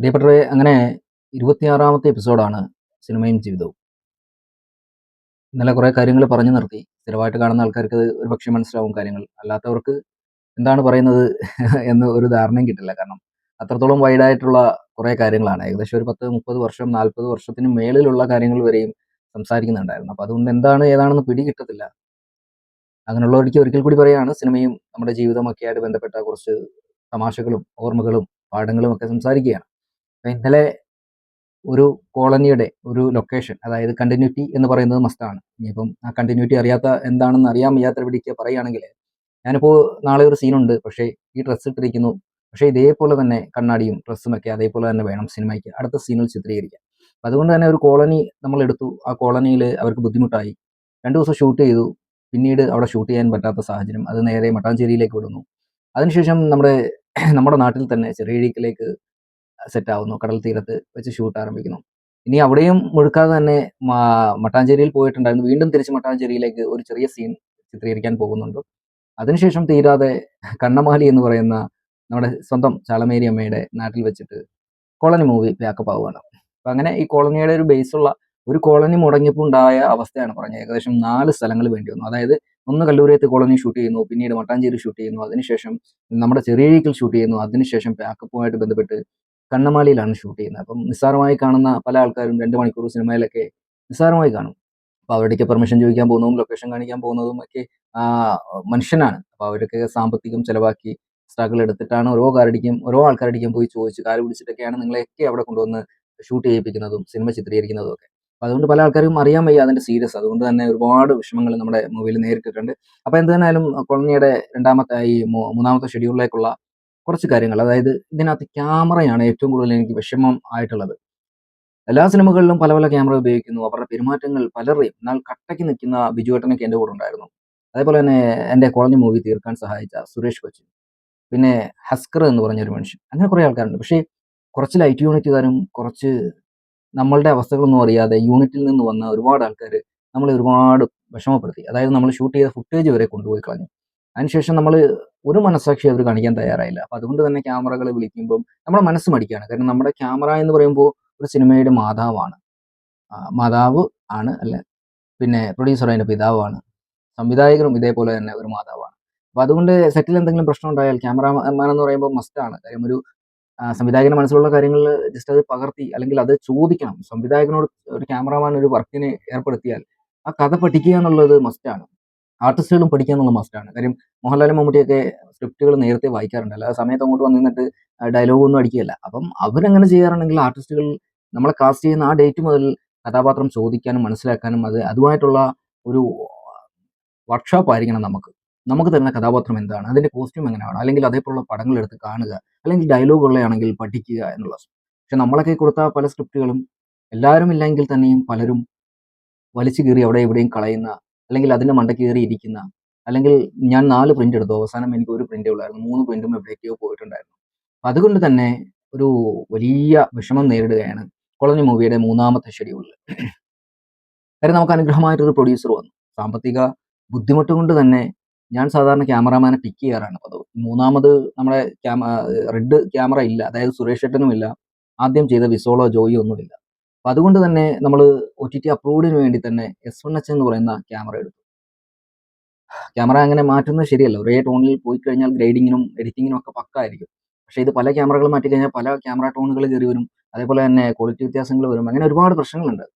പ്രിയപ്പെട്ടവരെ അങ്ങനെ ഇരുപത്തിയാറാമത്തെ എപ്പിസോഡാണ് സിനിമയും ജീവിതവും. ഇന്നലെ കുറേ കാര്യങ്ങൾ പറഞ്ഞു നിർത്തി. സ്ഥിരമായിട്ട് കാണുന്ന ആൾക്കാർക്ക് ഒരു പക്ഷേ മനസ്സിലാവും കാര്യങ്ങൾ. അല്ലാത്തവർക്ക് എന്താണ് പറയുന്നത് എന്ന് ഒരു ധാരണയും കിട്ടില്ല. കാരണം അത്രത്തോളം വൈഡായിട്ടുള്ള കുറേ കാര്യങ്ങളാണ്. ഏകദേശം ഒരു പത്ത് മുപ്പത് വർഷം നാൽപ്പത് വർഷത്തിന് മേളിലുള്ള കാര്യങ്ങൾ വരെയും സംസാരിക്കുന്നുണ്ടായിരുന്നു. അപ്പോൾ അതുകൊണ്ട് എന്താണ് ഏതാണെന്ന് പിടി കിട്ടത്തില്ല. അങ്ങനെയുള്ളവർക്ക് ഒരിക്കൽ കൂടി പറയുകയാണ് സിനിമയും നമ്മുടെ ജീവിതമൊക്കെ ആയിട്ട് ബന്ധപ്പെട്ട കുറച്ച് തമാശകളും ഓർമ്മകളും പാഠങ്ങളും ഒക്കെ സംസാരിക്കുകയാണ്. ഇന്നലെ ഒരു കോളനിയുടെ ഒരു ലൊക്കേഷൻ അതായത് കണ്ടിന്യൂറ്റി എന്ന് പറയുന്നത് മസ്റ്റാണ് ഇനിയിപ്പം ആ കണ്ടിന്യൂറ്റി അറിയാത്ത എന്താണെന്ന് അറിയാൻ വയ്യാത്ത പിടിക്ക് പറയുകയാണെങ്കിൽ ഞാനിപ്പോൾ നാളെ ഒരു സീനുണ്ട് പക്ഷേ ഈ ഡ്രസ്സ് ഇട്ടിരിക്കുന്നു. പക്ഷേ ഇതേപോലെ തന്നെ കണ്ണാടിയും ഡ്രസ്സും ഒക്കെ അതേപോലെ തന്നെ വേണം സിനിമയ്ക്ക്. അടുത്ത സീനിൽ ചിത്രീകരിക്കാൻ. അപ്പം അതുകൊണ്ട് തന്നെ ഒരു കോളനി നമ്മൾ എടുത്തു. ആ കോളനിയിൽ അവർക്ക് ബുദ്ധിമുട്ടായി. രണ്ട് ദിവസം ഷൂട്ട് ചെയ്തു. പിന്നീട് അവിടെ ഷൂട്ട് ചെയ്യാൻ പറ്റാത്ത സാഹചര്യം. അത് നേരെ മട്ടാഞ്ചേരിയിലേക്ക് വിടുന്നു. അതിനുശേഷം നമ്മുടെ നമ്മുടെ നാട്ടിൽ തന്നെ ചെറിയഴിക്കിലേക്ക് സെറ്റ് ആവുന്നു കടൽ തീരത്ത് വെച്ച് ഷൂട്ട് ആരംഭിക്കുന്നു. ഇനി അവിടെയും മുഴുക്കാതെ തന്നെ മട്ടാഞ്ചേരിയിൽ പോയിട്ടുണ്ടായിരുന്നു. വീണ്ടും തിരിച്ച് മട്ടാഞ്ചേരിയിലേക്ക് ഒരു ചെറിയ സീൻ ചിത്രീകരിക്കാൻ പോകുന്നുണ്ട്. അതിനുശേഷം തീരാതെ കണ്ണമാലി എന്ന് പറയുന്ന നമ്മുടെ സ്വന്തം ചാളമേരി അമ്മയുടെ നാട്ടിൽ വെച്ചിട്ട് കോളനി മൂവി ബാക്കപ്പ് ആവുകയാണ്. അപ്പം അങ്ങനെ ഈ കോളനിയുടെ ഒരു ബേസുള്ള ഒരു കോളനി മുടങ്ങിയപ്പോൾ ഉണ്ടായ അവസ്ഥയാണ് പറഞ്ഞത്. ഏകദേശം നാല് സ്ഥലങ്ങൾ വേണ്ടി വന്നു. അതായത് ഒന്ന് കല്ലൂരിയത്ത് കോളനി ഷൂട്ട് ചെയ്യുന്നു പിന്നീട് മട്ടാഞ്ചേരി ഷൂട്ട് ചെയ്യുന്നു അതിനുശേഷം നമ്മുടെ ചെറിയഴീക്കൽ ഷൂട്ട് ചെയ്യുന്നു അതിനുശേഷം ബാക്കപ്പുമായിട്ട് ബന്ധപ്പെട്ട് കണ്ണമാലിയിലാണ് ഷൂട്ട് ചെയ്യുന്നത്. അപ്പം നിസ്സാരമായി കാണുന്ന പല ആൾക്കാരും രണ്ട് മണിക്കൂർ സിനിമയിലൊക്കെ നിസ്സാരമായി കാണും. അപ്പോൾ അവരുടെയൊക്കെ പെർമിഷൻ ചോദിക്കാൻ പോകുന്നതും ലൊക്കേഷൻ കാണിക്കാൻ പോകുന്നതും ഒക്കെ മനുഷ്യനാണ്. അപ്പോൾ അവരൊക്കെ സാമ്പത്തികം ചിലവാക്കി സ്ട്രഗിൾ എടുത്തിട്ടാണ് ഓരോ കാരടിക്കും ഓരോ ആൾക്കാരടിക്കും പോയി ചോദിച്ച് കാൽ പിടിച്ചിട്ടൊക്കെയാണ് നിങ്ങളെയൊക്കെ അവിടെ കൊണ്ടുവന്ന് ഷൂട്ട് ചെയ്യിപ്പിക്കുന്നതും സിനിമ ചിത്രീകരിക്കുന്നതും ഒക്കെ. അപ്പോൾ അതുകൊണ്ട് പല ആൾക്കാരും അറിയാൻ വയ്യ അതിന്റെ സീരിയസ് അതുകൊണ്ട് തന്നെ ഒരുപാട് വിഷമങ്ങൾ നമ്മുടെ മൂവിയിൽ നേരിട്ടിട്ടുണ്ട്. അപ്പോൾ എന്തായാലും തന്നെയായാലും കൊളനിയുടെ രണ്ടാമത്തെ ഈ മൂന്നാമത്തെ ഷെഡ്യൂളിലേക്കുള്ള കുറച്ച് കാര്യങ്ങൾ. അതായത് ഇതിനകത്ത് ക്യാമറയാണ് ഏറ്റവും കൂടുതൽ എനിക്ക് വിഷമം ആയിട്ടുള്ളത്. എല്ലാ സിനിമകളിലും പല പല ക്യാമറ ഉപയോഗിക്കുന്നു. അവരുടെ പെരുമാറ്റങ്ങൾ പലരെയും എന്നാൽ കട്ടയ്ക്ക് നിൽക്കുന്ന ബിജുവേട്ടനൊക്കെ എന്റെ കൂടെ ഉണ്ടായിരുന്നു. അതേപോലെ തന്നെ എന്റെ കോളനി മൂവി തീർക്കാൻ സഹായിച്ച സുരേഷ് കൊച്ചി പിന്നെ ഹസ്കർ എന്ന് പറഞ്ഞ ഒരു മനുഷ്യൻ. അങ്ങനെ കുറേ ആൾക്കാരുണ്ട്. പക്ഷേ കുറച്ച് ലൈറ്റ് യൂണിറ്റുകാരും കുറച്ച് നമ്മളുടെ അവസ്ഥകളൊന്നും അറിയാതെ യൂണിറ്റിൽ നിന്ന് വന്ന ഒരുപാട് ആൾക്കാർ നമ്മളെ ഒരുപാട് വിഷമപ്പെടുത്തി. അതായത് നമ്മൾ ഷൂട്ട് ചെയ്ത ഫുട്ടേജ് വരെ കൊണ്ടുപോയി കളഞ്ഞു. അതിനുശേഷം നമ്മൾ ഒരു മനസ്സാക്ഷി അവർ കാണിക്കാൻ തയ്യാറായില്ല. അപ്പം അതുകൊണ്ട് തന്നെ ക്യാമറകൾ വിളിക്കുമ്പോൾ നമ്മുടെ മനസ്സ് മടിക്കുകയാണ്. കാരണം നമ്മുടെ ക്യാമറ എന്ന് പറയുമ്പോൾ ഒരു സിനിമയുടെ മാതാവാണ്. മാതാവ് ആണ് അല്ലെ? പിന്നെ പ്രൊഡ്യൂസർ അതിന്റെ പിതാവാണ്. സംവിധായകരും ഇതേപോലെ തന്നെ ഒരു മാതാവാണ്. അപ്പോൾ അതുകൊണ്ട് സെറ്റിൽ എന്തെങ്കിലും പ്രശ്നം ഉണ്ടായാൽ ക്യാമറമാൻ എന്ന് പറയുമ്പോൾ മസ്റ്റാണ് കാര്യം ഒരു സംവിധായകന്റെ മനസ്സിലുള്ള കാര്യങ്ങൾ ജസ്റ്റ് അത് പകർത്തി അല്ലെങ്കിൽ അത് ചോദിക്കണം. സംവിധായകനോട് ഒരു ക്യാമറാമാൻ ഒരു വർക്കിനെ ഏർപ്പെടുത്തിയാൽ ആ കഥ പഠിക്കുക എന്നുള്ളത് മസ്റ്റാണ് ആർട്ടിസ്റ്റുകളും പഠിക്കുക എന്നുള്ള മസ്റ്റാണ്. കാര്യം മോഹൻലാലും മമ്മൂട്ടിയൊക്കെ സ്ക്രിപ്റ്റുകൾ നേരത്തെ വായിക്കാറുണ്ട്. അല്ലാതെ സമയത്ത് അങ്ങോട്ട് വന്ന് നിന്നിട്ട് ഡയലോഗ് ഒന്നും അടിക്കുകയല്ല. അപ്പം അവരങ്ങനെ ചെയ്യാറുണ്ടെങ്കിൽ ആർട്ടിസ്റ്റുകൾ നമ്മളെ കാസ്റ്റ് ചെയ്യുന്ന ആ ഡേറ്റ് മുതൽ കഥാപാത്രം ചോദിക്കാനും മനസ്സിലാക്കാനും അത് അതുമായിട്ടുള്ള ഒരു വർക്ക്ഷോപ്പ് ആയിരിക്കണം നമുക്ക്. നമുക്ക് തരുന്ന കഥാപാത്രം എന്താണ്? അതിന്റെ കോസ്റ്റ്യൂം എങ്ങനെയാണ്? അല്ലെങ്കിൽ അതേപോലുള്ള പടങ്ങൾ എടുത്ത് കാണുക. അല്ലെങ്കിൽ ഡയലോഗ് ഉള്ളതാണെങ്കിൽ പഠിക്കുക എന്നുള്ള പക്ഷെ നമ്മളൊക്കെ കൊടുത്ത പല സ്ക്രിപ്റ്റുകളും എല്ലാവരും ഇല്ലെങ്കിൽ തന്നെയും പലരും വലിച്ചു കീറി അവിടെ എവിടെയും കളയുന്ന അല്ലെങ്കിൽ അതിന്റെ മണ്ട കയറി ഇരിക്കുന്ന അല്ലെങ്കിൽ ഞാൻ നാല് പ്രിന്റ് എടുത്തു. അവസാനം എനിക്ക് ഒരു പ്രിന്റേ ഉള്ളായിരുന്നു. മൂന്ന് പ്രിന്റും എവിടേക്കോ പോയിട്ടുണ്ടായിരുന്നു. അപ്പൊ അതുകൊണ്ട് തന്നെ ഒരു വലിയ വിഷമം നേരിടുകയാണ് കൊളഞ്ഞ മൂവിയുടെ മൂന്നാമത്തെ ഷെഡ്യൂളിൽ കാര്യം നമുക്ക് അനുഗ്രഹമായിട്ടൊരു പ്രൊഡ്യൂസർ വന്നു. സാമ്പത്തിക ബുദ്ധിമുട്ട് കൊണ്ട് തന്നെ ഞാൻ സാധാരണ ക്യാമറാമാനെ പിക്ക് ചെയ്യാറാണ്. പതിവ് മൂന്നാമത് നമ്മുടെ ക്യാമ റെഡ് ക്യാമറ ഇല്ല. അതായത് സുരേഷ് ഏട്ടനും ഇല്ല ആദ്യം ചെയ്ത വിസോളോ ജോയിയോ ഒന്നുമില്ല. അപ്പൊ അതുകൊണ്ട് തന്നെ നമ്മൾ ഒ ടി ടി അപ്രൂവ്ഡിന് വേണ്ടി തന്നെ എസ് വൺ എച്ച് എന്ന് പറയുന്ന ക്യാമറ എടുത്തു. ക്യാമറ അങ്ങനെ മാറ്റുന്നത് ശരിയല്ല. ഒരേ ടോണിൽ പോയി കഴിഞ്ഞാൽ ഗ്രേഡിങ്ങിനും എഡിറ്റിങ്ങിനും ഒക്കെ പക്കായിരിക്കും. പക്ഷേ ഇത് പല ക്യാമറകൾ മാറ്റി കഴിഞ്ഞാൽ പല ക്യാമറ ടോണുകൾ കയറി വരും. അതേപോലെ തന്നെ ക്വാളിറ്റി വ്യത്യാസങ്ങൾ വരും. അങ്ങനെ ഒരുപാട് പ്രശ്നങ്ങളുണ്ട്.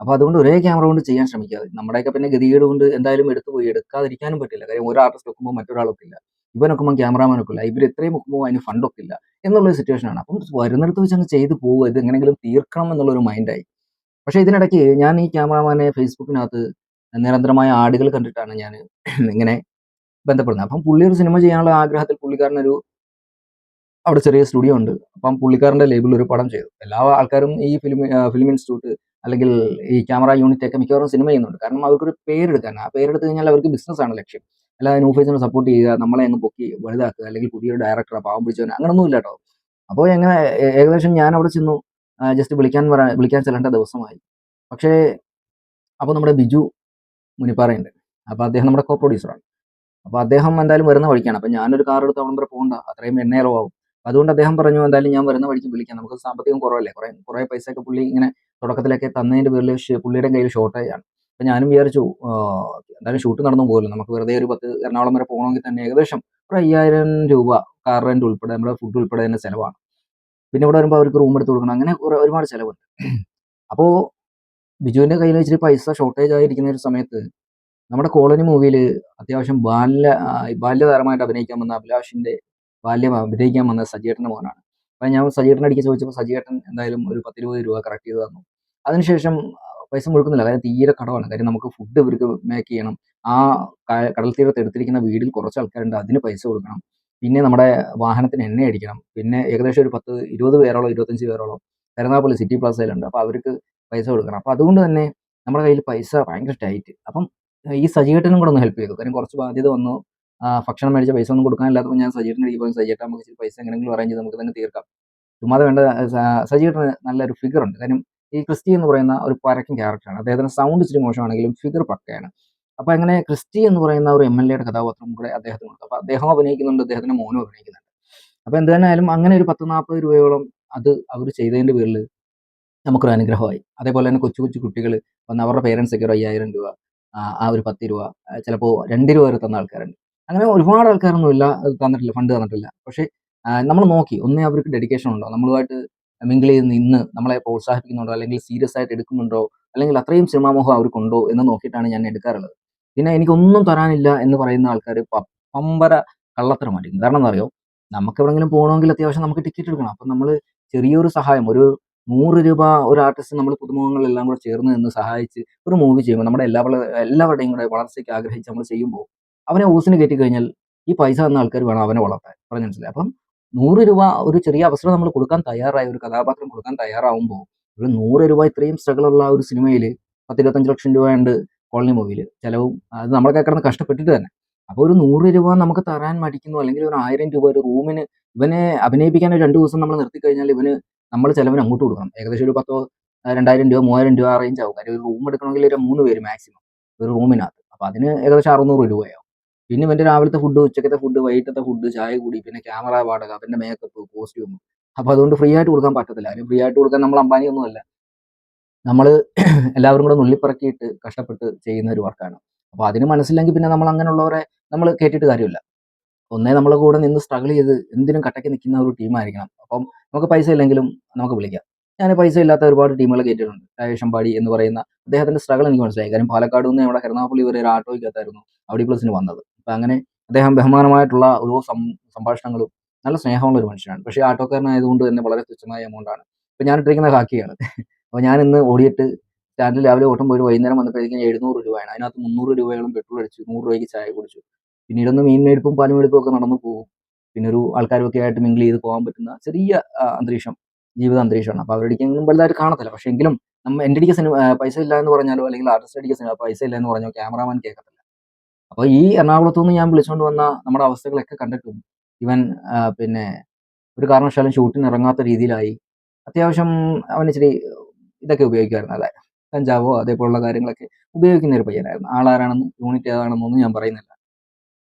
അപ്പോൾ അതുകൊണ്ട് ഒരേ ക്യാമറ കൊണ്ട് ചെയ്യാൻ ശ്രമിക്കാതെ നമ്മുടെയൊക്കെ പിന്നെ ഗതികേട് കൊണ്ട് എന്തായാലും എടുത്തു പോയി എടുക്കാതിരിക്കാനും പറ്റില്ല. കാര്യം ഒരു ആർട്ടിസ്റ്റ് വെക്കുമ്പോൾ മറ്റൊരാളൊക്കെ ഇല്ല. ക്യാമറാമാൻ ഒക്കെ ഇല്ല. ഇവർ എത്രയും വെക്കുമ്പോൾ അതിന് ഫണ്ടൊക്കെ ഇല്ല എന്നുള്ള സിറ്റുവേഷനാണ്. അപ്പം വരുന്നിടത്ത് വെച്ച് അങ്ങ് ചെയ്തു പോവുക. ഇത് എങ്ങനെയെങ്കിലും തീർക്കണം എന്നുള്ളൊരു മൈൻഡായി. പക്ഷേ ഇതിനിടയ്ക്ക് ഞാൻ ഈ ക്യാമറാമാനെ ഫേസ്ബുക്കിനകത്ത് നിരന്തരമായ ആടുകൾ കണ്ടിട്ടാണ് ഞാൻ ഇങ്ങനെ ബന്ധപ്പെടുന്നത്. അപ്പം പുള്ളി ഒരു സിനിമ ചെയ്യാനുള്ള ആഗ്രഹത്തിൽ പുള്ളിക്കാരനൊരു അവിടെ ചെറിയ സ്റ്റുഡിയോ ഉണ്ട്. അപ്പം പുള്ളിക്കാരന്റെ ലേബിളിൽ ഒരു പടം ചെയ്തു. എല്ലാ ആൾക്കാരും ഈ ഫിലിം ഫിലിം ഇൻസ്റ്റിറ്റ്യൂട്ട് അല്ലെങ്കിൽ ഈ ക്യാമറ യൂണിറ്റ് ഒക്കെ മിക്കവാറും സിനിമ ചെയ്യുന്നുണ്ട്. കാരണം അവർക്കൊരു പേരെടുക്കാൻ. ആ പേരെടുത്ത് കഴിഞ്ഞാൽ അവർക്ക് ബിസിനസ്സാണ് ലക്ഷ്യം. അല്ലാതെ ന്യൂഫേസിനെ സപ്പോർട്ട് ചെയ്യുക നമ്മളെ അങ്ങ് പൊക്കി വലുതാക്കുക അല്ലെങ്കിൽ പുതിയൊരു ഡയറക്ടറെ പാവം പിടിച്ചവൻ അങ്ങനൊന്നും ഇല്ല കേട്ടോ അപ്പോൾ എങ്ങനെ ഏകദേശം ഞാൻ അവിടെ ചെന്നു ജസ്റ്റ് വിളിക്കാൻ പറ വിളിക്കാൻ ചെല്ലേണ്ട ദിവസമായി. പക്ഷേ അപ്പോൾ നമ്മുടെ ബിജു മുനിപ്പാറയുണ്ട്. അപ്പോൾ അദ്ദേഹം നമ്മുടെ കോ പ്രൊഡ്യൂസറാണ് അപ്പോൾ അദ്ദേഹം എന്തായാലും വരുന്ന വഴിക്കാണ്. അപ്പോൾ ഞാനൊരു കാർ എടുത്ത് അവിടെ വരെ പോകണ്ട. അത്രയും എണ്ണ ആവും അതുകൊണ്ട് അദ്ദേഹം പറഞ്ഞു എന്തായാലും ഞാൻ വരുന്ന വഴിക്ക് വിളിക്കാം. നമുക്ക് സാമ്പത്തികം കുറവല്ലേ? കുറേ കുറേ പൈസയൊക്കെ പുള്ളി ഇങ്ങനെ തുടക്കത്തിലൊക്കെ തന്നതിന്റെ പേരിൽ പുള്ളിയുടെ കയ്യിൽ ഷോർട്ടേജ് ആണ്. അപ്പം ഞാനും വിചാരിച്ചു എന്തായാലും ഷൂട്ട് നടന്നു പോകുമല്ലോ നമുക്ക് വെറുതെ ഒരു പത്ത് എറണാകുളം വരെ പോകണമെങ്കിൽ തന്നെ ഏകദേശം ഒരു അയ്യായിരം രൂപ കാർ റെന്റ് ഉൾപ്പെടെ നമ്മുടെ ഫുഡ് ഉൾപ്പെടെ തന്നെ ചിലവാണ്. പിന്നെ ഇവിടെ വരുമ്പോൾ അവർക്ക് റൂം എടുത്ത് കൊടുക്കണം. അങ്ങനെ ഒരുപാട് ചിലവുണ്ട്. അപ്പോൾ ബിജുവിന്റെ കയ്യിൽ വെച്ചിട്ട് പൈസ ഷോർട്ടേജ് ആയിരിക്കുന്ന ഒരു സമയത്ത് നമ്മുടെ കോളനി മൂവിയിൽ അത്യാവശ്യം ബാല്യ ബാല്യതാരമായിട്ട് അഭിനയിക്കാൻ വന്ന അഭിലാഷിന്റെ ബാല്യം അഭിനയിക്കാൻ വന്ന സജീട്ടന്റെ മോനാണ്. അപ്പം ഞാൻ സജീട്ടനടിക്ക് ചോദിച്ചപ്പോൾ സജീട്ടൻ എന്തായാലും ഒരു പത്തിരുപത് രൂപ കറക്റ്റ് ചെയ്ത് തന്നു. അതിനുശേഷം പൈസ മുഴുക്കുന്നില്ല കാര്യം തീരെ കടമാണ് കാര്യം നമുക്ക് ഫുഡ് ഇവർക്ക് മേക്ക് ചെയ്യണം. ആ കടൽ തീരത്ത് എടുത്തിരിക്കുന്ന വീടിൽ കുറച്ച് ആൾക്കാരുണ്ട്. അതിന് പൈസ കൊടുക്കണം. പിന്നെ നമ്മുടെ വാഹനത്തിന് എണ്ണ അടിക്കണം. പിന്നെ ഏകദേശം ഒരു പത്ത് ഇരുപത് പേരോളം ഇരുപത്തഞ്ച് പേരോളം കരുനാഗപ്പള്ളി സിറ്റി പ്ലാസയിലുണ്ട് അപ്പോൾ അവർക്ക് പൈസ കൊടുക്കണം. അപ്പോൾ അതുകൊണ്ട് തന്നെ നമ്മുടെ കയ്യിൽ പൈസ ഭയങ്കര ടൈറ്റ് അപ്പം ഈ സജീട്ടനും കൂടെ ഒന്ന് ഹെൽപ്പ് ചെയ്തു? കാര്യം കുറച്ച് ബാധ്യത വന്നു. ഭക്ഷണം മേടിച്ച പൈസ ഒന്നും കൊടുക്കാനില്ലാത്തപ്പോൾ ഞാൻ സജീട്ടൻ അടിക്ക് പോയി സജീട്ടൻ നമുക്ക് പൈസ എങ്ങനെയെങ്കിലും അറേഞ്ച് ചെയ്ത് നമുക്ക് തന്നെ തീർക്കാം. ചുമ്മാതെ വേണ്ട സജീട്ടന് നല്ലൊരു ഫിഗർ ഉണ്ട്. കാര്യം ഈ ക്രിസ്റ്റി എന്ന് പറയുന്ന ഒരു പരക്കും ക്യാരക്ടറാണ് അദ്ദേഹത്തിന് സൗണ്ട് ഇച്ചിരി മോശമാണെങ്കിലും ഫിഗർ പക്കയാണ്. അപ്പോൾ അങ്ങനെ ക്രിസ്റ്റി എന്ന് പറയുന്ന ഒരു എം എൽ എയുടെ കഥാപാത്രം കൂടെ അദ്ദേഹത്തിനുണ്ട് അപ്പൊ അപ്പോൾ അദ്ദേഹം അഭിനയിക്കുന്നുണ്ട് അദ്ദേഹത്തിന് മോനും അഭിനയിക്കുന്നുണ്ട്. അപ്പോൾ എന്തായാലും അങ്ങനെ ഒരു പത്ത് നാൽപ്പത് രൂപയോളം അത് അവർ ചെയ്തതിന്റെ പേരിൽ നമുക്കൊരു അനുഗ്രഹമായി. അതേപോലെ തന്നെ കൊച്ചു കൊച്ചു കുട്ടികൾ വന്ന് അവരുടെ പേരൻസ് ഒക്കെ ഒരു അയ്യായിരം രൂപ ആ ഒരു പത്ത് രൂപ ചിലപ്പോൾ രണ്ട് രൂപ വരെ തന്ന ആൾക്കാരുണ്ട്. അങ്ങനെ ഒരുപാട് ആൾക്കാരൊന്നും ഇല്ല തന്നിട്ടില്ല ഫണ്ട് തന്നിട്ടില്ല. പക്ഷേ നമ്മൾ നോക്കി ഒന്നേ അവർക്ക് ഡെഡിക്കേഷൻ ഉണ്ടോ? നമ്മളുമായിട്ട് മിങ്കിൾ ചെയ്യുന്ന ഇന്ന് നമ്മളെ പ്രോത്സാഹിപ്പിക്കുന്നുണ്ടോ? അല്ലെങ്കിൽ സീരിയസ് ആയിട്ട് എടുക്കുന്നുണ്ടോ? അല്ലെങ്കിൽ അത്രയും സിനിമാമോഹം അവർക്കുണ്ടോ എന്ന് നോക്കിയിട്ടാണ് ഞാൻ എടുക്കാറുള്ളത്. പിന്നെ എനിക്കൊന്നും തരാനില്ല എന്ന് പറയുന്ന ആൾക്കാർ പമ്പര കള്ളത്തരമായിരിക്കും കാരണം എന്താ അറിയോ നമുക്ക് എവിടെങ്കിലും പോകണമെങ്കിൽ അത്യാവശ്യം നമുക്ക് ടിക്കറ്റ് എടുക്കണം. അപ്പം നമ്മൾ ചെറിയൊരു സഹായം ഒരു നൂറ് രൂപ ഒരു ആർട്ടിസ്റ്റ് നമ്മൾ പുതുമുഖങ്ങളെല്ലാം കൂടെ ചേർന്ന് നിന്ന് സഹായിച്ച് ഒരു മൂവി ചെയ്യുമ്പോൾ നമ്മുടെ എല്ലാ എല്ലാവരുടെയും കൂടെ വളർച്ചയ്ക്ക് ആഗ്രഹിച്ച് നമ്മൾ ചെയ്യുമ്പോൾ അവനെ ഊസിന് കയറ്റി കഴിഞ്ഞാൽ ഈ പൈസ തന്ന ആൾക്കാർ വേണം അവനെ വളർത്താൻ. പറഞ്ഞു മനസ്സിലായി? അപ്പം നൂറ് രൂപ ഒരു ചെറിയ അവസരം നമ്മൾ കൊടുക്കാൻ തയ്യാറായി ഒരു കഥാപാത്രം കൊടുക്കാൻ തയ്യാറാവുമ്പോൾ ഒരു നൂറ് രൂപ ഇത്രയും സ്ട്രഗിൾ ഉള്ള ഒരു സിനിമയിൽ പത്തിരുപത്തഞ്ച് ലക്ഷം രൂപ ഉണ്ട് കോളനി മൂവിയിൽ ചിലവും അത് നമ്മളൊക്കെ കിടന്ന് കഷ്ടപ്പെട്ടിട്ട് തന്നെ. അപ്പോൾ ഒരു നൂറ് രൂപ നമുക്ക് തരാൻ മടിക്കുന്നു അല്ലെങ്കിൽ ഒരു ആയിരം രൂപ ഒരു റൂമിന് ഇവനെ അഭിനയിപ്പിക്കാൻ ഒരു രണ്ട് ദിവസം നമ്മൾ നിർത്തി കഴിഞ്ഞാൽ ഇവന് നമ്മൾ ചിലവിന് അങ്ങോട്ട് കൊടുക്കണം. ഏകദേശം ഒരു പത്തോ രണ്ടായിരം രൂപ മൂവായിരം രൂപ റേഞ്ച് ആവും. കാര്യം ഒരു റൂം എടുക്കണമെങ്കിൽ ഒരു മൂന്ന് പേര് മാക്സിമം ഒരു റൂമിനകത്ത് അപ്പോൾ അതിന് ഏകദേശം അറുന്നൂറ് രൂപയാവും പിന്നെ ഇവന്റെ രാവിലത്തെ ഫുഡ് ഉച്ചക്കത്തെ ഫുഡ് വൈകിട്ടത്തെ ഫുഡ് ചായ കൂടി പിന്നെ ക്യാമറ വാടക പിന്നെ മേക്കപ്പ് കോസ്റ്റ്യൂം അപ്പോൾ അതുകൊണ്ട് ഫ്രീ ആയിട്ട് കൊടുക്കാൻ പറ്റത്തില്ല. അതിന് ഫ്രീ ആയിട്ട് കൊടുക്കാൻ നമ്മൾ അമ്പാനി ഒന്നുമല്ല നമ്മൾ എല്ലാവരും കൂടെ നുള്ളിപ്പറക്കിയിട്ട് കഷ്ടപ്പെട്ട് ചെയ്യുന്ന ഒരു വർക്കാണ് അപ്പോൾ അതിന് മനസ്സില്ലെങ്കിൽ പിന്നെ നമ്മൾ അങ്ങനെയുള്ളവരെ നമ്മൾ കേട്ടിട്ട് കാര്യമില്ല. ഒന്നേ നമ്മളെ കൂടെ നിന്ന് സ്ട്രഗിൾ ചെയ്ത് എന്തിനും കട്ടയ്ക്ക് നിൽക്കുന്ന ഒരു ടീമായിരിക്കണം അപ്പം നമുക്ക് പൈസ ഇല്ലെങ്കിലും നമുക്ക് വിളിക്കാം. ഞാൻ പൈസ ഇല്ലാത്ത ഒരുപാട് ടീമുകൾ കയറ്റിയിട്ടുണ്ട് രാജേഷ് അമ്പാടി എന്ന് പറയുന്ന അദ്ദേഹത്തിന്റെ സ്ട്രഗിൾ എനിക്ക് മനസ്സിലായി. കാര്യം പാലക്കാട് നിന്ന് നമ്മുടെ കരുനാഗപ്പള്ളി വരെ ഒരു ആട്ടോയ്ക്കകത്തായിരുന്നു ഔഡി പ്ലസിന് വന്നത്. അപ്പം അങ്ങനെ അദ്ദേഹം ബഹുമാനമായിട്ടുള്ള ഓരോ സംഭാഷണങ്ങളും നല്ല സ്നേഹമുള്ള ഒരു മനുഷ്യനാണ്. പക്ഷേ ആട്ടോക്കാരനായതുകൊണ്ട് തന്നെ വളരെ തുച്ഛമായ എമൗണ്ടാണ് ഇപ്പം ഞാൻ ഇട്ടിരിക്കുന്ന കാക്കിയാണ്. അപ്പോൾ ഞാൻ ഇന്ന് ഓടിയിട്ട് സ്റ്റാൻഡിൽ രാവിലെ ഓട്ടം പോയി വൈകുന്നേരം വന്നപ്പോഴത്തേക്കും എഴുന്നൂറ് രൂപയാണ്. അതിനകത്ത് മുന്നൂറ് രൂപയോളം പെട്രോൾ അടിച്ചു. നൂറ് രൂപയ്ക്ക് ചായ കുടിച്ചു. പിന്നീടൊന്ന് മീൻ മേടിപ്പും പാലും മേടിപ്പും ഒക്കെ നടന്നു പോകും. പിന്നെ ഒരു ആൾക്കാരൊക്കെ ആയിട്ട് മിങ്കിൾ ചെയ്ത് പോകാൻ പറ്റുന്ന ചെറിയ അന്തരീക്ഷം ജീവിത അന്തരീക്ഷമാണ്. അപ്പോൾ അവരുടെ ഒന്നും വലുതായിട്ട് കാണത്തില്ല. പക്ഷേ എങ്കിലും നമ്മൾ എന്റെ സിനിമ പൈസ ഇല്ല എന്ന് പറഞ്ഞാലോ അല്ലെങ്കിൽ ആർട്ടിസ്റ്റ് അടിക്കുക സിനിമ പൈസ ഇല്ല എന്ന് പറഞ്ഞോ ക്യാമറാമാൻ കേൾക്കത്തില്ല. അപ്പോൾ ഈ എറണാകുളത്തു നിന്ന് ഞാൻ വിളിച്ചുകൊണ്ട് വന്ന നമ്മുടെ അവസ്ഥകളൊക്കെ കണ്ടിട്ടും ഇവൻ പിന്നെ ഒരു കാരണവശാലും ഷൂട്ടിന് ഇറങ്ങാത്ത രീതിയിലായി. അത്യാവശ്യം അവൻ ഇച്ചിരി ഇതൊക്കെ ഉപയോഗിക്കുമായിരുന്നു അല്ലെ? കഞ്ചാവോ അതേപോലുള്ള കാര്യങ്ങളൊക്കെ ഉപയോഗിക്കുന്ന ഒരു പയ്യനായിരുന്നു. ആളാരാണെന്ന് യൂണിറ്റ് ഏതാണെന്നൊന്നും ഞാൻ പറയുന്നില്ല.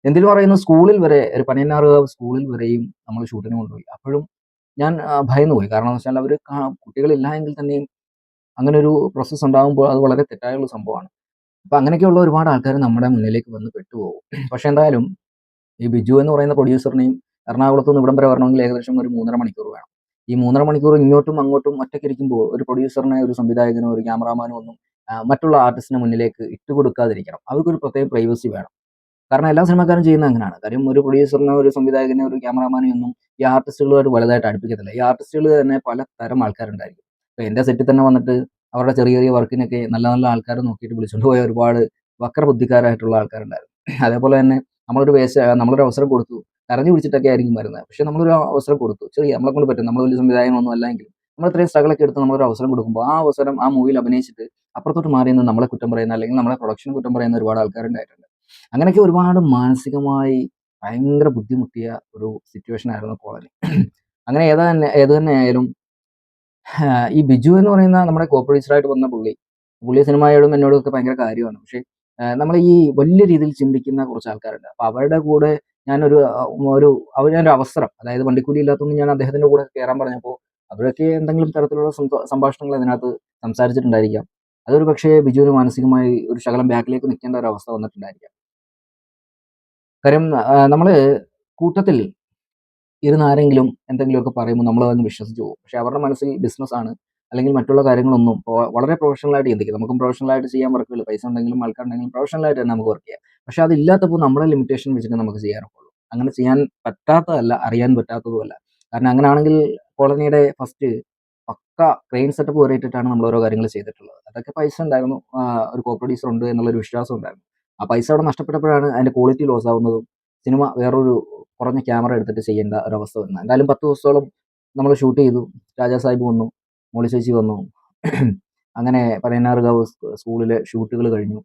എന്തിൽ പറയുന്നു? സ്കൂളിൽ വരെ ഒരു പനയന്നാറുകാവ് സ്കൂളിൽ വരെയും നമ്മൾ ഷൂട്ടിന് കൊണ്ടുപോയി. അപ്പോഴും ഞാൻ ഭയന്നു പോയി കാരണം എന്ന് വെച്ചാൽ അവർ കുട്ടികളില്ല എങ്കിൽ തന്നെയും അങ്ങനെ ഒരു പ്രോസസ്സ് ഉണ്ടാകുമ്പോൾ അത് വളരെ തെറ്റായുള്ള സംഭവമാണ്. അപ്പൊ അങ്ങനെയൊക്കെയുള്ള ഒരുപാട് ആൾക്കാർ നമ്മുടെ മുന്നിലേക്ക് വന്ന് പെട്ടുപോകും. പക്ഷെ എന്തായാലും ഈ ബിജു എന്ന് പറയുന്ന പ്രൊഡ്യൂസറിനെയും എറണാകുളത്ത് നിന്ന് ഇവിടം വരെ വരണമെങ്കിൽ ഏകദേശം ഒരു മൂന്നര മണിക്കൂർ വേണം. ഈ മൂന്നര മണിക്കൂർ ഇങ്ങോട്ടും അങ്ങോട്ടും ഒറ്റയ്ക്ക് ഇരിക്കുമ്പോൾ ഒരു പ്രൊഡ്യൂസറിനെ ഒരു സംവിധായകനോ ഒരു ക്യാമറാമാനോ ഒന്നും മറ്റുള്ള ആർട്ടിസ്റ്റിന് മുന്നിലേക്ക് ഇട്ടുകൊടുക്കാതിരിക്കണം. അവർക്കൊരു പ്രത്യേക പ്രൈവസി വേണം. കാരണം എല്ലാ സിനിമക്കാരും ചെയ്യുന്ന അങ്ങനെയാണ്. കാര്യം ഒരു പ്രൊഡ്യൂസറിനെ ഒരു സംവിധായകനെ ഒരു ക്യാമറാമാനെ ഒന്നും ഈ ആർട്ടിസ്റ്റുകളുമായിട്ട് വലുതായിട്ട് അടുപ്പിക്കത്തില്ല. ഈ ആർട്ടിസ്റ്റുകൾ തന്നെ പല തരം ആൾക്കാരുണ്ടായിരിക്കും. ഇപ്പൊ എന്റെ സെറ്റിൽ തന്നെ വന്നിട്ട് അവരുടെ ചെറിയ ചെറിയ വർക്കിനൊക്കെ നല്ല നല്ല ആൾക്കാർ നോക്കിയിട്ട് വിളിച്ചുകൊണ്ട് പോയ ഒരുപാട് വക്രബുദ്ധിക്കാരായിട്ടുള്ള ആൾക്കാരുണ്ടായിരുന്നു. അതേപോലെ തന്നെ നമ്മളൊരു വേസ്റ്റ് നമ്മളൊരു അവസരം കൊടുത്തു. കരഞ്ഞു പിടിച്ചിട്ടൊക്കെ ആയിരിക്കും വരുന്നത്. പക്ഷെ നമ്മളൊരു അവസരം കൊടുത്തു. ചെറിയ നമ്മളെ കൊണ്ട് പറ്റും. നമ്മൾ വലിയ സംവിധായകനൊന്നും അല്ലെങ്കിൽ നമ്മൾ ഇത്രയും സ്ട്രഗിളൊക്കെ എടുത്ത് നമ്മളൊരു അവസരം കൊടുക്കുമ്പോൾ ആ അവസരം ആ മൂവിയിൽ അഭിനയിച്ചിട്ട് അപ്പുറത്തോട്ട് മാറി നിന്ന് നമ്മളെ കുറ്റം പറയുന്ന അല്ലെങ്കിൽ നമ്മളെ പ്രൊഡക്ഷൻ കുറ്റം പറയുന്ന ഒരുപാട് ആൾക്കാരുണ്ടായിട്ടുണ്ട് അങ്ങനെയൊക്കെ ഒരുപാട് മാനസികമായി ഭയങ്കര ബുദ്ധിമുട്ടിയ ഒരു സിറ്റുവേഷൻ ആയിരുന്നു കോളനി. അങ്ങനെ ഏതാ തന്നെ ഏത് തന്നെ ആയാലും ഈ ബിജു എന്ന് പറയുന്ന നമ്മുടെ കോപ്പറേറ്ററായിട്ട് വന്ന പുള്ളി പുള്ളി സിനിമയോടും എന്നോടും ഒക്കെ ഭയങ്കര കാര്യമാണ് പക്ഷേ നമ്മൾ ഈ വലിയ രീതിയിൽ ചിന്തിക്കുന്ന കുറച്ച് ആൾക്കാരുണ്ട് അപ്പൊ അവരുടെ കൂടെ ഞാനൊരു ഒരു അവർ ഞാനൊരു അവസരം അതായത് വണ്ടിക്കൂലി ഇല്ലാത്തതുകൊണ്ട് ഞാൻ അദ്ദേഹത്തിന്റെ കൂടെ കയറാൻ പറഞ്ഞപ്പോൾ അവരൊക്കെ എന്തെങ്കിലും തരത്തിലുള്ള സംഭാഷണങ്ങൾ അതിനകത്ത് സംസാരിച്ചിട്ടുണ്ടായിരിക്കാം. അതൊരു പക്ഷേ ബിജുവിന് മാനസികമായി ഒരു ശകലം ബാക്കിലേക്ക് നിൽക്കേണ്ട ഒരു അവസ്ഥ വന്നിട്ടുണ്ടായിരിക്കാം. കാര്യം നമ്മൾ കൂട്ടത്തിൽ ഇരുന്ന് ആരെങ്കിലും എന്തെങ്കിലുമൊക്കെ പറയുമ്പോൾ നമ്മൾ അതങ്ങ് വിശ്വസിച്ച് പോകും. പക്ഷേ അവരുടെ മനസ്സിൽ ബിസിനസ് ആണ് അല്ലെങ്കിൽ മറ്റുള്ള കാര്യങ്ങളൊന്നും വളരെ പ്രൊഫഷണലായിട്ട് ചിന്തിക്കും. നമുക്കും പ്രൊഫഷണലായിട്ട് ചെയ്യാൻ വർക്കുകൾ പൈസ ഉണ്ടെങ്കിലും ആൾക്കാരുണ്ടെങ്കിലും പ്രൊഫഷണലായിട്ട് തന്നെ നമുക്ക് വർക്ക് ചെയ്യാം. പക്ഷേ അതില്ലാത്തപ്പോൾ നമ്മുടെ ലിമിറ്റേഷൻ വെച്ചിട്ട് നമുക്ക് ചെയ്യാനൊക്കുള്ളൂ. അങ്ങനെ ചെയ്യാൻ പറ്റാത്തതല്ല, അറിയാൻ പറ്റാത്തതുമല്ല. കാരണം അങ്ങനെ ആണെങ്കിൽ കോളനിയുടെ ഫസ്റ്റ് പക്ക ക്രെയിൻ സെറ്റപ്പ് വരെ ഇട്ടിട്ടാണ് നമ്മൾ ഓരോ കാര്യങ്ങൾ ചെയ്തിട്ടുള്ളത്. അതൊക്കെ പൈസ ഉണ്ടായിരുന്നു. ഒരു കോ പ്രൊഡ്യൂസർ ഉണ്ട് എന്നുള്ളൊരു വിശ്വാസം ഉണ്ടായിരുന്നു. ആ പൈസ അവിടെ നഷ്ടപ്പെട്ടപ്പോഴാണ് അതിന്റെ ക്വാളിറ്റി ലോസ് ആവുന്നതും സിനിമ വേറൊരു കുറഞ്ഞ ക്യാമറ എടുത്തിട്ട് ചെയ്യേണ്ട ഒരവസ്ഥ വരുന്നത്. എന്തായാലും 10 ദിവസത്തോളം നമ്മൾ ഷൂട്ട് ചെയ്തു. രാജാ സാഹിബ് വന്നു, മോളി ചേച്ചി വന്നു. അങ്ങനെ പനയനാർകാവ് സ്കൂളിലെ ഷൂട്ടുകൾ കഴിഞ്ഞു.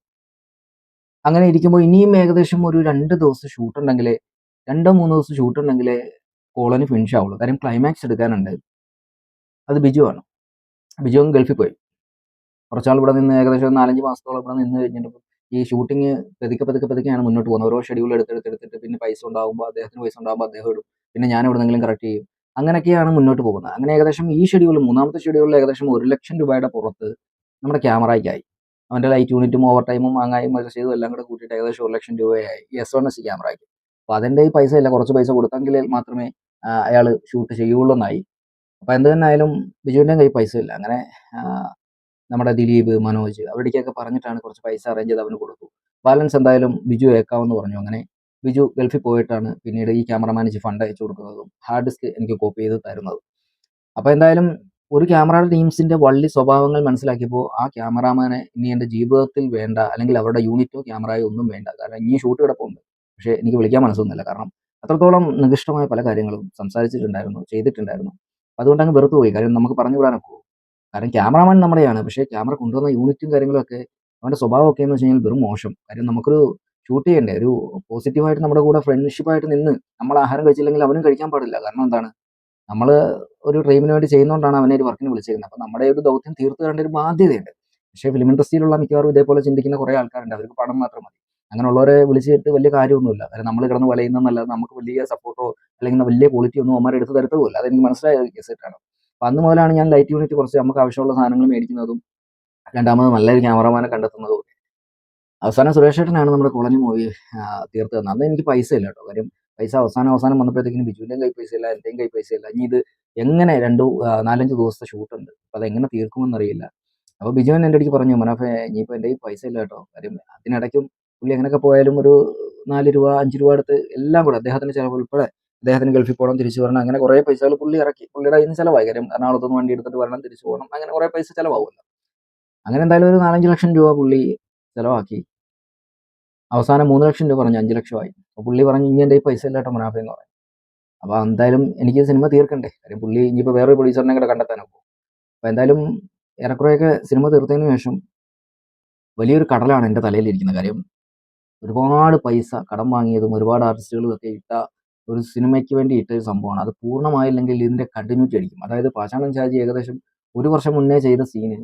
അങ്ങനെ ഇരിക്കുമ്പോൾ ഇനിയും ഏകദേശം ഒരു രണ്ട് ദിവസം ഷൂട്ട് ഉണ്ടെങ്കിലേ 2, 3 ദിവസം ഷൂട്ട് ഉണ്ടെങ്കിലേ കോളനി ഫിനിഷ് ആവുള്ളൂ. കാര്യം ക്ലൈമാക്സ് എടുക്കാനുണ്ട്. അത് ബിജു ആണ്. ബിജു ഗൾഫിൽ പോയി. കുറച്ചാൾ ഇവിടെ നിന്ന് ഏകദേശം 4, 5 മാസത്തോളം ഇവിടെ നിന്ന് കഴിഞ്ഞിട്ട് ഈ ഷൂട്ടിങ് പതുക്കെ, പതുക്കെ, പതുക്കെയാണ് മുന്നോട്ട് പോകുന്നത്. ഓരോ ഷെഡ്യൂൾ എടുത്ത്, എടുത്ത്, പിന്നെ പൈസ ഉണ്ടാകുമ്പോൾ അദ്ദേഹത്തിന് പൈസ ഉണ്ടാകുമ്പോൾ അദ്ദേഹം ഇടും. പിന്നെ ഞാൻ എവിടെന്നെങ്കിലും കറക്റ്റ് ചെയ്യും. അങ്ങനെയൊക്കെയാണ് മുന്നോട്ട് പോകുന്നത്. അങ്ങനെ ഏകദേശം ഈ ഷെഡ്യൂളിൽ മൂന്നാമത്തെ ഷെഡ്യൂളിൽ ഏകദേശം ഒരു ലക്ഷം രൂപയുടെ പുറത്ത് നമ്മുടെ ക്യാമറയ്ക്കായി. അവന്റെ ലൈറ്റ് യൂണിറ്റും ഓവർ ടൈമും മാങ്ങായും ചെയ്തു എല്ലാം കൂടെ കൂട്ടിയിട്ട് ഏകദേശം ഒരു ലക്ഷം രൂപയായി. എസ് വൺ എസ് ക്യാമറയ്ക്ക്. അപ്പോൾ അതിന്റെ ഈ പൈസ ഇല്ല. കുറച്ച് പൈസ കൊടുത്തെങ്കിൽ മാത്രമേ അയാൾ ഷൂട്ട് ചെയ്യുള്ളൂ എന്നായി. അപ്പോൾ എന്ത് തന്നെ ആയാലും ബിജുവിന്റെ കയ്യിൽ പൈസ ഇല്ല. അങ്ങനെ നമ്മുടെ ദിലീപ്, മനോജ് അവരുടെയൊക്കെ പറഞ്ഞിട്ടാണ് കുറച്ച് പൈസ അറേഞ്ച് ചെയ്ത് അവന് കൊടുത്തു. ബാലൻസ് എന്തായാലും ബിജു ഏക്കാവെന്ന് പറഞ്ഞു. അങ്ങനെ ബിജു ഗൾഫിൽ പോയിട്ടാണ് പിന്നീട് ഈ ക്യാമറമാന് ഫണ്ട് അയച്ചു കൊടുക്കുന്നതും ഹാർഡ് ഡിസ്ക് എനിക്ക് കോപ്പി ചെയ്ത് തരുന്നതും. അപ്പോൾ എന്തായാലും ഒരു ക്യാമറ ടീംസിന്റെ വള്ളി സ്വഭാവങ്ങൾ മനസ്സിലാക്കിയപ്പോൾ ആ ക്യാമറാമാനെ ഇനി എന്റെ ജീവിതത്തിൽ വേണ്ട അല്ലെങ്കിൽ അവരുടെ യൂണിറ്റോ ക്യാമറയോ ഒന്നും വേണ്ട. കാരണം ഇനി ഷൂട്ട് കിടപ്പുണ്ട്. പക്ഷേ എനിക്ക് വിളിക്കാൻ മനസ്സൊന്നുമില്ല. കാരണം അത്രത്തോളം നികൃഷ്ടമായ പല കാര്യങ്ങളും സംസാരിച്ചിട്ടുണ്ടായിരുന്നു, ചെയ്തിട്ടുണ്ടായിരുന്നു. അതുകൊണ്ട് അങ്ങ് വെറുത്തു പോയി. കാര്യം നമുക്ക് പറഞ്ഞു വിടാനൊക്കുമോ? കാരണം ക്യാമറാമാൻ നമ്മുടെയാണ്. പക്ഷേ ക്യാമറ കൊണ്ടുവന്ന യൂണിറ്റും കാര്യങ്ങളൊക്കെ അവന്റെ സ്വഭാവമൊക്കെ എന്ന് വെച്ച് കഴിഞ്ഞാൽ വെറും മോശം. കാര്യം നമുക്കൊരു ഷൂട്ട് ചെയ്യണ്ടേ? ഒരു പോസിറ്റീവായിട്ട് നമ്മുടെ കൂടെ ഫ്രണ്ട്ഷിപ്പായിട്ട് നിന്ന് നമ്മൾ ആഹാരം കഴിച്ചില്ലെങ്കിൽ അവനും കഴിക്കാൻ പാടില്ല. കാരണം എന്താണ്? നമ്മൾ ഒരു ഡ്രീമിന് വേണ്ടി ചെയ്യുന്നതുകൊണ്ടാണ് അവനെ ഒരു വർക്കിന് വിളിച്ചിരുന്നത് അപ്പോൾ നമ്മുടെ ഒരു ദൗത്യം തീർത്തു തരേണ്ട ഒരു ബാധ്യതയുണ്ട്. പക്ഷേ ഫിലിം ഇൻഡസ്ട്രിയിലുള്ള മിക്കവാറും ഇതേപോലെ ചിന്തിക്കുന്ന കുറേ ആൾക്കാരുണ്ട്. അവർക്ക് പണം മാത്രം മതി. അങ്ങനെയുള്ളവരെ വിളിച്ചിട്ട് വലിയ കാര്യമൊന്നുമില്ല. കാര്യം നമ്മൾ കിടന്ന് വലയുന്നതെന്നല്ലാതെ നമുക്ക് വലിയ സപ്പോർട്ടോ അല്ലെങ്കിൽ വലിയ ക്വാളിറ്റി ഒന്നും അവന്മാരെ തരത്തുമില്ല. അതെനിക്ക് മനസ്സിലായ കേസ് കേസായിട്ടാണ്. അപ്പോൾ അന്ന് മുതലാണ് ഞാൻ ലൈറ്റ് യൂണിറ്റ് കുറച്ച് നമുക്ക് ആവശ്യമുള്ള സാധനങ്ങൾ മേടിക്കുന്നതും രണ്ടാമത് നല്ലൊരു ക്യാമറമാനെ കണ്ടെത്തുന്നതും അവസാനം സുരേഷ് ഏട്ടനാണ് നമ്മുടെ കോളനി മൂവി തീർത്ത് തന്നത്. അന്ന് എനിക്ക് പൈസ ഇല്ല കേട്ടോ. കാര്യം പൈസ അവസാനം, അവസാനം വന്നപ്പോഴത്തേക്കിനും ബിജുവിന്റെയും കൈ പൈസ ഇല്ല. എന്റെയും കൈ പൈസ ഇല്ല. ഇനി ഇത് എങ്ങനെ 2 ആഹ് 4, 5 ദിവസത്തെ ഷൂട്ടുണ്ട്. അപ്പോൾ അതെങ്ങനെ തീർക്കുമെന്നറിയില്ല. അപ്പോൾ ബിജുവൻ എന്റെ അടുത്ത് പറഞ്ഞു "മനാഫേ ഇനിയിപ്പോൾ എന്റെ കയ്യിൽ പൈസ ഇല്ല കേട്ടോ. കാര്യം അതിനിടയ്ക്കും പുള്ളി എങ്ങനെയൊക്കെ പോയാലും ഒരു നാല് രൂപ, അഞ്ച് രൂപ അടുത്ത് എല്ലാം കൂടെ അദ്ദേഹത്തിന്റെ ചിലവ് ഉൾപ്പെടെ അദ്ദേഹത്തിന് ഗൾഫിൽ പോകണം, തിരിച്ചു വരണം അങ്ങനെ കുറേ പൈസകൾ പുള്ളി ഇറക്കി. പുള്ളിയുടെ കയ്യിൽ നിന്ന് ചിലവായി. കാര്യം എറണാകുളത്തുനിന്ന് വണ്ടി എടുത്തിട്ട് വരണം, തിരിച്ചു പോകണം. അങ്ങനെ കുറേ പൈസ ചിലവാകുമല്ലോ. അങ്ങനെ എന്തായാലും ഒരു 4, 5 ലക്ഷം രൂപ പുള്ളി ചിലവാക്കി. അവസാനം മൂന്ന് ലക്ഷം രൂപ പറഞ്ഞു 5 ലക്ഷമായി. അപ്പോൾ പുള്ളി പറഞ്ഞു "ഇനി എന്റെ ഈ പൈസ ഇല്ല മനാഫേ" എന്ന് പറഞ്ഞു. അപ്പോൾ എന്തായാലും എനിക്ക് സിനിമ തീർക്കണ്ടേ? കാര്യം പുള്ളി ഇനിയിപ്പോൾ വേറൊരു പ്രൊഡ്യൂസറിനെ കൂടെ കണ്ടെത്താനൊക്കുമോ? അപ്പോൾ എന്തായാലും ഏറെക്കുറെയൊക്കെ സിനിമ തീർത്തതിന് ശേഷം വലിയൊരു കടലാണ് എന്റെ തലയിലിരിക്കുന്നത്. കാര്യം ഒരുപാട് പൈസ കടം വാങ്ങിയതും ഒരുപാട് ആർട്ടിസ്റ്റുകളും ഒക്കെ ഇട്ട ഒരു സിനിമയ്ക്ക് വേണ്ടി ഇട്ട ഒരു സംഭവമാണ്. അത് പൂർണമായില്ലെങ്കിൽ ഇതിന്റെ കണ്ടിന്യൂറ്റി അടിക്കും. അതായത് പാഷാണൻ ഷാജി ഏകദേശം ഒരു വർഷം മുന്നേ ചെയ്ത സീന്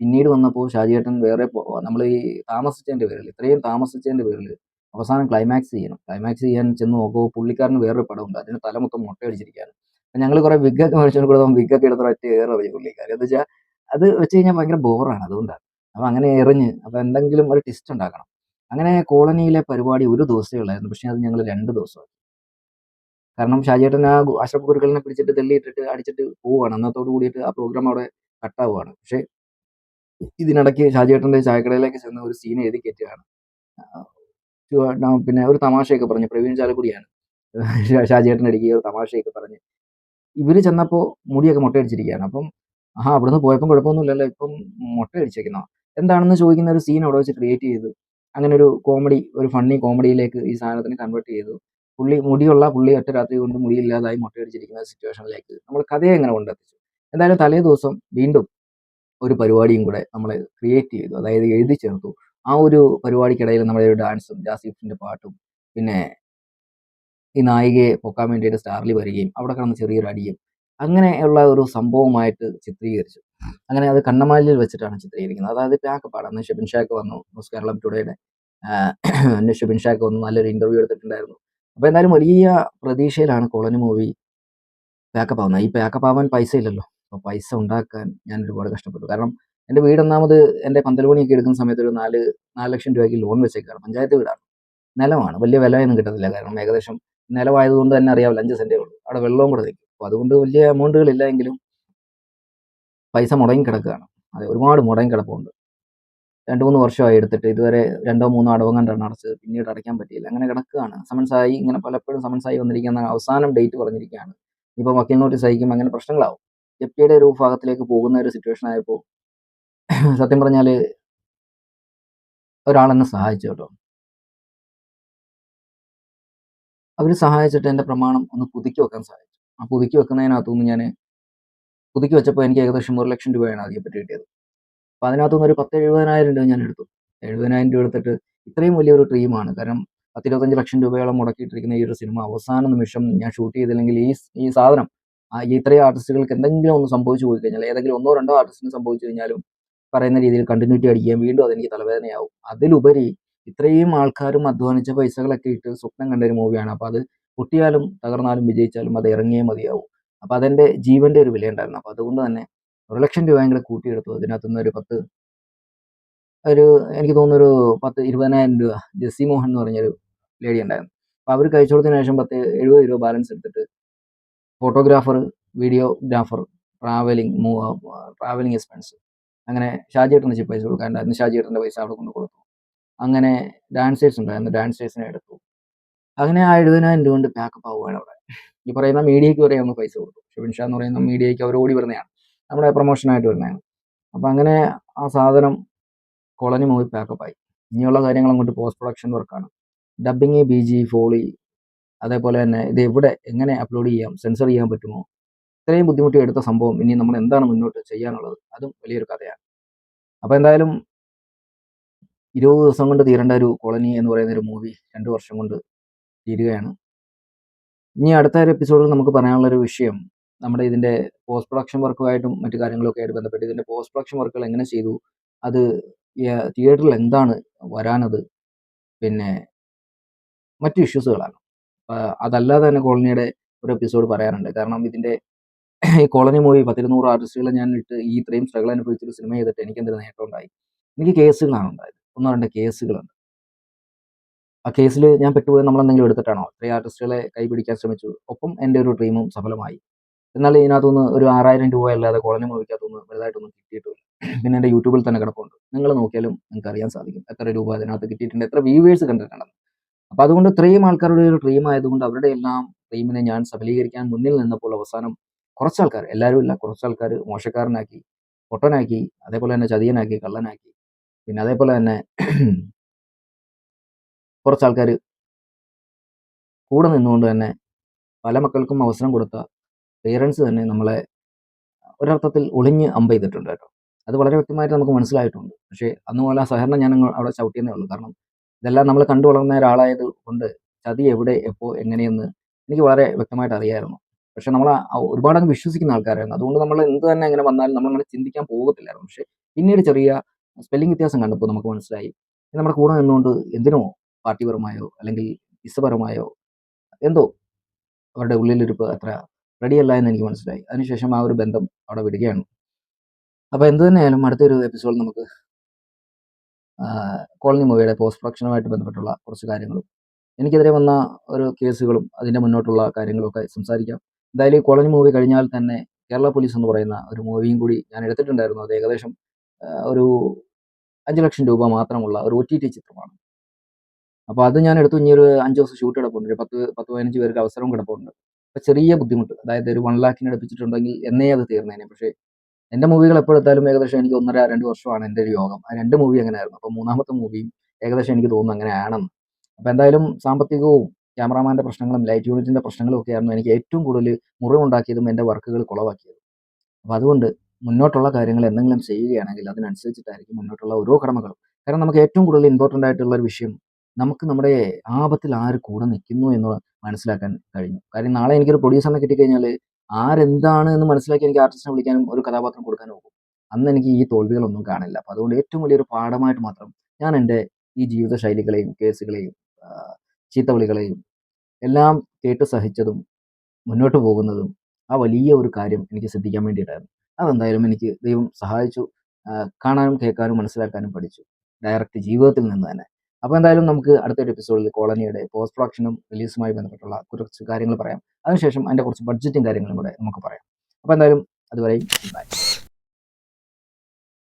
പിന്നീട് വന്നപ്പോൾ ഷാജിയേട്ടൻ വേറെ നമ്മൾ ഈ താമസിച്ചതിന്റെ പേരിൽ ഇത്രയും താമസിച്ചതിന്റെ പേരിൽ അവസാനം ക്ലൈമാക്സ് ചെയ്യണം. ക്ലൈമാക്സ് ചെയ്യാൻ ചെന്ന് നോക്കുമ്പോൾ പുള്ളിക്കാരന് വേറൊരു പടമുണ്ട്. അതിന് തല മൊത്തം അപ്പം ഞങ്ങൾ കുറേ വിഗ്ഗൊക്കെ മേടിച്ചുകൊണ്ട് കൂടെ വിഗ്ഗൊക്കെ എടുത്ത് ഒറ്റ ഏറെ വഴി പുള്ളിക്കാരൻ. എന്ന് വെച്ചാൽ അത് വെച്ച് കഴിഞ്ഞാൽ ഭയങ്കര ബോറാണ്. അതുകൊണ്ടാണ്. അപ്പം അങ്ങനെ എറിഞ്ഞ് അപ്പം എന്തെങ്കിലും ഒരു ട്വിസ്റ്റ് ഉണ്ടാക്കണം. അങ്ങനെ കോളനിയിലെ പരിപാടി ഒരു ദിവസമേ ഉള്ളായിരുന്നു. പക്ഷേ അത് ഞങ്ങൾ 2 ദിവസമാക്കി. കാരണം ഷാജിയേട്ടൻ ആ അഷ്റഫ് ഗുരുക്കളിനെ പിടിച്ചിട്ട് തെള്ളിയിട്ടിട്ട് അടിച്ചിട്ട് പോവുകയാണ്. അന്നത്തോട് കൂടിയിട്ട് ആ പ്രോഗ്രാം അവിടെ കട്ടാവുകയാണ്. പക്ഷേ ഇതിനിടയ്ക്ക് ഷാജിയേട്ടന്റെ ചായക്കടയിലേക്ക് ചെന്ന് ഒരു സീൻ എഴുതി കയറ്റുകയാണ്. പിന്നെ ഒരു തമാശയൊക്കെ പറഞ്ഞു പ്രവീൺ ചാലക്കുടിയാണ് ഷാജിയേട്ടനെ അടിക്കുക തമാശയൊക്കെ പറഞ്ഞ് ഇവർ ചെന്നപ്പോൾ മുടിയൊക്കെ മുട്ടയടിച്ചിരിക്കുകയാണ് അപ്പം ആ അവിടുന്ന് പോയപ്പം കുഴപ്പമൊന്നുമില്ലല്ലോ ഇപ്പം മൊട്ടയടിച്ചേക്കുന്നോ? എന്താണെന്ന് ചോദിക്കുന്ന ഒരു സീൻ അവിടെ വെച്ച് ക്രിയേറ്റ് ചെയ്തു. അങ്ങനെ ഒരു കോമഡി ഒരു ഫണ്ണി കോമഡിയിലേക്ക് ഈ സാധനത്തിന് കൺവേർട്ട് ചെയ്തു. പുള്ളി മുടിയുള്ള പുള്ളി ഒറ്റ രാത്രി കൊണ്ട് മുടിയില്ലാതായി മുട്ടയടിച്ചിരിക്കുന്ന സിറ്റുവേഷനിലേക്ക് നമ്മൾ കഥയെ എങ്ങനെ കൊണ്ടെത്തിച്ചു. എന്തായാലും തലേ ദിവസം വീണ്ടും ഒരു പരിപാടിയും കൂടെ നമ്മൾ ക്രിയേറ്റ് ചെയ്തു. അതായത് എഴുതി ചേർത്തു. ആ ഒരു പരിപാടിക്കിടയിൽ നമ്മുടെ ഒരു ഡാൻസും ജാസിഫിന്റെ പാട്ടും പിന്നെ ഈ നായികയെ പൊക്കാൻ വേണ്ടിയിട്ട് സ്റ്റാർലി വരികയും അവിടെ കിടന്ന് ചെറിയൊരു അടിയും അങ്ങനെയുള്ള ഒരു സംഭവമായിട്ട് ചിത്രീകരിച്ചു. അങ്ങനെ അത് കണ്ണമാലിയിൽ വെച്ചിട്ടാണ് ചിത്രീകരിക്കുന്നത്. അതായത് പാക്കപ്പാട് അന്ന് ഷെബിൻ ഷാക്ക് വന്നു ന്യൂസ് കേരളം ടുഡേയുടെ ഷെബിൻ വന്നു നല്ലൊരു ഇന്റർവ്യൂ എടുത്തിട്ടുണ്ടായിരുന്നു. അപ്പോൾ എന്തായാലും വലിയ പ്രതീക്ഷയിലാണ് കോളനി മൂവി പാക്കപ്പ് ആവുന്നത്. ഈ പാക്കപ്പ് ആവാൻ പൈസ ഇല്ലല്ലോ. അപ്പോൾ പൈസ ഉണ്ടാക്കാൻ ഞാൻ ഒരുപാട് കഷ്ടപ്പെട്ടു. കാരണം എന്റെ വീട് ഒന്നാമത് എന്റെ പന്തൽപണിയൊക്കെ എടുക്കുന്ന സമയത്ത് ഒരു നാല് നാല് ലക്ഷം രൂപയ്ക്ക് ലോൺ വെച്ചേക്കാണ്. പഞ്ചായത്ത് വീടാണ്. നിലമാണ്. വലിയ വിലയൊന്നും കിട്ടത്തില്ല കാരണം ഏകദേശം നിലമായതുകൊണ്ട് തന്നെ അറിയാമല്ലോ അഞ്ച് സെന്റേ ഉള്ളൂ. അവിടെ വെള്ളവും കൂടെ നിൽക്കും. അപ്പോൾ അതുകൊണ്ട് വലിയ എമൗണ്ടുകളില്ല എങ്കിലും പൈസ മുടങ്ങി കിടക്കുകയാണ്. അതെ ഒരുപാട് മുടങ്ങി കിടപ്പുണ്ട്. രണ്ട് മൂന്ന് വർഷമായി എടുത്തിട്ട് ഇതുവരെ രണ്ടോ മൂന്നോ അടവും കണ്ടാണ് അടച്ചത്. പിന്നീട് അടയ്ക്കാൻ പറ്റിയില്ല. അങ്ങനെ കിടക്കുകയാണ്. സമൻസായി ഇങ്ങനെ പലപ്പോഴും സമൻസായി വന്നിരിക്കുന്ന അവസാനം ഡേറ്റ് പറഞ്ഞിരിക്കുകയാണ്. ഇപ്പോൾ വക്കീൽ നോട്ടീസ് അയക്കും അങ്ങനെ പ്രശ്നങ്ങളാവും. ജപ്തിയുടെ ഒരു ഭാഗത്തിലേക്ക് പോകുന്ന ഒരു സിറ്റുവേഷൻ ആയപ്പോൾ സത്യം പറഞ്ഞാൽ ഒരാളെന്നെ സഹായിച്ചു കേട്ടോ. അവർ സഹായിച്ചിട്ട് എന്റെ പ്രമാണം ഒന്ന് പുതുക്കി വെക്കാൻ സഹായിച്ചു. ആ പുതുക്കി വെക്കുന്നതിനകത്തുനിന്ന് ഞാൻ പുതുക്കി വെച്ചപ്പോൾ എനിക്ക് ഏകദേശം ഒരു ലക്ഷം രൂപയാണ് ആദ്യം പറ്റി കിട്ടിയത്. അപ്പോൾ അതിനകത്തുനിന്ന് ഒരു പത്ത് എഴുപതിനായിരം രൂപ ഞാൻ എടുത്തു എഴുപതിനായിരം രൂപ എടുത്തിട്ട് ഇത്രയും വലിയൊരു ഡ്രീമാണ് കാരണം പത്തിരുപത്തഞ്ച് ലക്ഷം രൂപയോളം മുടക്കിയിട്ടിരിക്കുന്ന ഈ ഒരു സിനിമ അവസാന നിമിഷം ഞാൻ ഷൂട്ട് ചെയ്തില്ലെങ്കിൽ ഈ ഈ സാധനം ഇത്രയും ആർട്ടിസ്റ്റുകൾക്ക് എന്തെങ്കിലും ഒന്ന് സംഭവിച്ചു പോയി കഴിഞ്ഞാൽ ഏതെങ്കിലും ഒന്നോ രണ്ടോ ആർട്ടിസ്റ്റിന് സംഭവിച്ചു കഴിഞ്ഞാലും പറയുന്ന രീതിയിൽ കണ്ടിന്യൂറ്റി അടിക്കുകയും വീണ്ടും അതെനിക്ക് തലവേദനയാവും. അതിലുപരി ഇത്രയും ആൾക്കാരും അധ്വാനിച്ച പൈസകളൊക്കെ ഇട്ട് സ്വപ്നം കണ്ട ഒരു മൂവിയാണ്. അപ്പോൾ അത് പൊട്ടിയാലും തകർന്നാലും വിജയിച്ചാലും അത് ഇറങ്ങിയേ മതിയാവും. അപ്പോൾ അതെന്റെ ജീവന്റെ ഒരു വിലയുണ്ടായിരുന്നു. അപ്പോൾ അതുകൊണ്ട് തന്നെ ഒരു ലക്ഷം രൂപയും കൂടെ കൂട്ടിയെടുത്തു. അതിനകത്തുനിന്ന് ഒരു പത്ത് ഒരു എനിക്ക് തോന്നുന്നു ഒരു പത്ത് ഇരുപതിനായിരം രൂപ ജെസ്സി മോഹൻ എന്ന് പറഞ്ഞൊരു ലേഡി ഉണ്ടായിരുന്നു. അപ്പോൾ അവർ കഴിച്ചു കൊടുത്തതിന് ശേഷം പത്ത് എഴുപത് രൂപ ബാലൻസ് എടുത്തിട്ട് photographer videographer travelling travelling expense അങ്ങനെ ഷാജി ഷാജിയേട്ടന് പൈസ കൊടുക്കാനുണ്ടായിരുന്നു ഷാജിയേട്ടന്റെ പൈസ അവിടെ കൊണ്ട് കൊടുത്തു. അങ്ങനെ ഡാൻസേഴ്സ് ഉണ്ടായിരുന്നു. ഡാൻസേഴ്സിനെ എടുത്തു. അങ്ങനെ ആ എഴുപതിനായിരം രൂപ കൊണ്ട് പാക്കപ്പ് ആവുകയാണ് അവിടെ. ഈ പറയുന്ന മീഡിയയ്ക്ക് വരെ പൈസ കൊടുത്തു. ഷെബിൻ ഷാ എന്ന് പറയുന്ന മീഡിയയ്ക്ക് അവർ ഓടി വരുന്നതാണ്. നമ്മുടെ പ്രൊമോഷനായിട്ട് വരുന്നതാണ്. അപ്പം അങ്ങനെ ആ സാധനം കോളനി മൂവി പാക്കപ്പായി ഇനിയുള്ള കാര്യങ്ങൾ അങ്ങോട്ട് പോസ്റ്റ് പ്രൊഡക്ഷൻ വർക്കാണ് ഡബിങ് ബി ജി ഫോളി അതേപോലെ തന്നെ ഇത് എവിടെ എങ്ങനെ അപ്ലോഡ് ചെയ്യാം സെൻസർ ചെയ്യാൻ പറ്റുമോ ഇത്രയും ബുദ്ധിമുട്ടി എടുത്ത സംഭവം ഇനി നമ്മൾ എന്താണ് മുന്നോട്ട് ചെയ്യാനുള്ളത് അതും വലിയൊരു കഥയാണ്. അപ്പോൾ എന്തായാലും ഇരുപത് ദിവസം കൊണ്ട് തീരേണ്ട ഒരു കോളനി എന്ന് പറയുന്ന ഒരു മൂവി രണ്ട് വർഷം കൊണ്ട് തീരുകയാണ്. ഇനി അടുത്ത ഒരു എപ്പിസോഡിൽ നമുക്ക് പറയാനുള്ള ഒരു വിഷയം നമ്മുടെ ഇതിന്റെ പോസ്റ്റ് പ്രൊഡക്ഷൻ വർക്കുമായിട്ടും മറ്റു കാര്യങ്ങളൊക്കെ ആയിട്ട് ബന്ധപ്പെട്ട് ഇതിന്റെ പോസ്റ്റ് പ്രൊഡക്ഷൻ വർക്കുകൾ എങ്ങനെ ചെയ്തു? അത് തിയേറ്ററിൽ എന്താണ് വരാനത്? പിന്നെ മറ്റു ഇഷ്യൂസുകളാണ് അതല്ലാതെ തന്നെ കോളനിയുടെ ഒരു എപ്പിസോഡ് പറയാനുണ്ട്. കാരണം ഇതിന്റെ ഈ കോളനി മൂവി പത്തിരുന്നൂറ് ആർട്ടിസ്റ്റുകളെ ഞാൻ ഇട്ട് ഈ ഇത്രയും സ്ട്രഗിൾ അനുഭവിച്ചൊരു സിനിമ ചെയ്തിട്ട് എനിക്ക് എന്തൊരു നേട്ടം ഉണ്ടായി? എനിക്ക് കേസുകളാണ് ഉണ്ടായത്. ഒന്നോ രണ്ട് കേസുകളുണ്ട്. ആ കേസിൽ ഞാൻ പെട്ടുപോയി നമ്മൾ എന്തെങ്കിലും എടുത്തിട്ടാണോ? ഇത്രയും ആർട്ടിസ്റ്റുകളെ കൈപിടിക്കാൻ ശ്രമിച്ചു. ഒപ്പം എന്റെ ഒരു ഡ്രീമും സഫലമായി. എന്നാൽ ഇതിനകത്തുനിന്ന് ഒരു ആറായിരം രൂപ അല്ലാതെ കോളനി മൂവിക്കകത്തുനിന്ന് വലുതായിട്ടൊന്നും കിട്ടിയിട്ടില്ല. പിന്നെ എന്റെ യൂട്യൂബിൽ തന്നെ കിടപ്പുണ്ട്. നിങ്ങൾ നോക്കിയാലും നിങ്ങൾക്ക് അറിയാൻ സാധിക്കും എത്ര രൂപ അതിനകത്ത് കിട്ടിയിട്ടുണ്ട് എത്ര വ്യൂവേഴ്സ് കണ്ടിട്ടുണ്ടെന്ന്. അപ്പം അതുകൊണ്ട് ഇത്രയും ആൾക്കാരുടെ ഒരു ഡ്രീം ആയതുകൊണ്ട് അവരുടെ എല്ലാം ഡ്രീമിനെ ഞാൻ സഫലീകരിക്കാൻ മുന്നിൽ നിന്നപ്പോൾ അവസാനം കുറച്ച് ആൾക്കാർ എല്ലാവരും ഇല്ല കുറച്ച് ആൾക്കാർ മോശക്കാരനാക്കി പൊട്ടനാക്കി അതേപോലെ തന്നെ ചതിയനാക്കി കള്ളനാക്കി പിന്നെ അതേപോലെ തന്നെ കുറച്ച് ആൾക്കാർ കൂടെ നിന്നുകൊണ്ട് തന്നെ പല മക്കൾക്കും അവസരം കൊടുത്ത പേരൻസ് തന്നെ നമ്മളെ ഒരർത്ഥത്തിൽ ഒളിഞ്ഞ് അമ്പ ചെയ്തിട്ടുണ്ട് കേട്ടോ. അത് വളരെ വ്യക്തമായിട്ട് നമുക്ക് മനസ്സിലായിട്ടുണ്ട്. പക്ഷേ അന്ന് പോലെ ആ സഹകരണം ഞാൻ അവിടെ ചവിട്ടിയെന്നേ ഉള്ളൂ. കാരണം ഇതെല്ലാം നമ്മൾ കണ്ടു വളർന്ന ഒരാളായത് കൊണ്ട് ചതി എവിടെ എപ്പോൾ എങ്ങനെയെന്ന് എനിക്ക് വളരെ വ്യക്തമായിട്ട് അറിയായിരുന്നു. പക്ഷെ നമ്മൾ ഒരുപാട് അങ്ങ് വിശ്വസിക്കുന്ന ആൾക്കാരായിരുന്നു. അതുകൊണ്ട് നമ്മൾ എന്ത് തന്നെ അങ്ങനെ വന്നാലും നമ്മൾ അങ്ങനെ ചിന്തിക്കാൻ പോകത്തില്ലായിരുന്നു. പക്ഷേ പിന്നീട് ചെറിയ സ്പെല്ലിംഗ് വ്യത്യാസം കണ്ടപ്പോൾ നമുക്ക് മനസ്സിലായി. നമ്മുടെ കൂടെ നിന്നുകൊണ്ട് എന്തിനോ പാർട്ടിപരമായോ അല്ലെങ്കിൽ ഇസപരമായോ എന്തോ അവരുടെ ഉള്ളിലിരിപ്പ് അത്ര റെഡിയല്ല എന്ന് എനിക്ക് മനസ്സിലായി. അതിനുശേഷം ആ ഒരു ബന്ധം അവിടെ വിടുകയാണ്. അപ്പോൾ എന്തു തന്നെയായാലും അടുത്തൊരു എപ്പിസോഡ് നമുക്ക് കോളനി മൂവിയുടെ പോസ്റ്റ് പ്രൊഡക്ഷനുമായിട്ട് ബന്ധപ്പെട്ടുള്ള കുറച്ച് കാര്യങ്ങളും എനിക്കെതിരെ വന്ന ഒരു കേസുകളും അതിന്റെ മുന്നോട്ടുള്ള കാര്യങ്ങളും ഒക്കെ സംസാരിക്കാം. എന്തായാലും ഈ കോളനി മൂവി കഴിഞ്ഞാൽ തന്നെ കേരള പോലീസ് എന്ന് പറയുന്ന ഒരു മൂവിയും കൂടി ഞാൻ എടുത്തിട്ടുണ്ടായിരുന്നു. അത് ഏകദേശം ഒരു അഞ്ച് ലക്ഷം രൂപ മാത്രമുള്ള ഒരു ഒ ടി ടി ചിത്രമാണ്. അപ്പോൾ അത് ഞാൻ എടുത്തു. ഇനി ഒരു അഞ്ച് ദിവസം ഷൂട്ട് കിടപ്പുണ്ട്. ഒരു പത്ത് പത്ത് പതിനഞ്ച് പേർക്ക് അവസരവും കിടപ്പുണ്ട്. അപ്പോൾ ചെറിയ ബുദ്ധിമുട്ട്. അതായത് ഒരു വൺ ലാക്കിന് അടുപ്പിച്ചിട്ടുണ്ടെങ്കിൽ എന്നേ അത് തീർന്നേനെ. പക്ഷേ എന്റെ മൂവികൾ എപ്പോഴെത്താലും ഏകദേശം എനിക്ക് ഒന്നര രണ്ട് വർഷമാണ് എന്റെ ഒരു യോഗം. ആ രണ്ട് മൂവി അങ്ങനെ ആയിരുന്നു അപ്പോൾ മൂന്നാമത്തെ മൂവിയും ഏകദേശം എനിക്ക് തോന്നുന്നു അങ്ങനെ ആണെന്ന് അപ്പോൾ എന്തായാലും സാമ്പത്തികവും ക്യാമറാമാന്റെ പ്രശ്നങ്ങളും ലൈറ്റ് യൂണിറ്റിന്റെ പ്രശ്നങ്ങളും ഒക്കെ ആയിരുന്നു എനിക്ക് ഏറ്റവും കൂടുതൽ മുറിവുണ്ടാക്കിയതും എന്റെ വർക്കുകൾ കുളവാക്കിയതും. അപ്പോൾ അതുകൊണ്ട് മുന്നോട്ടുള്ള കാര്യങ്ങൾ എന്തെങ്കിലും ചെയ്യുകയാണെങ്കിൽ അതിനനുസരിച്ചിട്ടായിരിക്കും മുന്നോട്ടുള്ള ഓരോ കടമകളും. കാരണം നമുക്ക് ഏറ്റവും കൂടുതൽ ഇമ്പോർട്ടന്റ് ആയിട്ടുള്ള ഒരു വിഷയം നമുക്ക് നമ്മുടെ ആപത്തിൽ ആര് കൂടെ നിൽക്കുന്നു എന്ന് മനസ്സിലാക്കാൻ കഴിഞ്ഞു. കാര്യം നാളെ എനിക്കൊരു പ്രൊഡ്യൂസറിനെ കിട്ടിക്കഴിഞ്ഞാൽ ആരെന്താണ് എന്ന് മനസ്സിലാക്കി എനിക്ക് ആർട്ടിസ്റ്റിനെ വിളിക്കാനും ഒരു കഥാപാത്രം കൊടുക്കാനും പോകും. അന്ന് എനിക്ക് ഈ തോൽവികളൊന്നും കാണില്ല. അപ്പോൾ അതുകൊണ്ട് ഏറ്റവും വലിയൊരു പാഠമായിട്ട് മാത്രം ഞാൻ എന്റെ ഈ ജീവിത ശൈലികളെയും കേസുകളെയും ചീത്തവിളികളെയും എല്ലാം കേട്ട് സഹിച്ചതും മുന്നോട്ട് പോകുന്നതും ആ വലിയ ഒരു കാര്യം എനിക്ക് ശ്രദ്ധിക്കാൻ വേണ്ടിയിട്ടായിരുന്നു. അതെന്തായാലും എനിക്ക് ദൈവം സഹായിച്ചു. കാണാനും കേൾക്കാനും മനസ്സിലാക്കാനും പഠിച്ചു. ഡയറക്റ്റ് ജീവിതത്തിൽ നിന്ന് തന്നെ. അപ്പോൾ എന്തായാലും നമുക്ക് അടുത്തൊരു എപ്പിസോഡിൽ കോളനിയുടെ പോസ്റ്റ് പ്രൊഡക്ഷനും റിലീസുമായി ബന്ധപ്പെട്ടുള്ള കുറച്ച് കാര്യങ്ങൾ പറയാം. അതിനുശേഷം അതിന്റെ കുറച്ച് ബഡ്ജറ്റും കാര്യങ്ങളും കൂടെ നമുക്ക് പറയാം. അപ്പോൾ എന്തായാലും അതുവരെയും ബൈ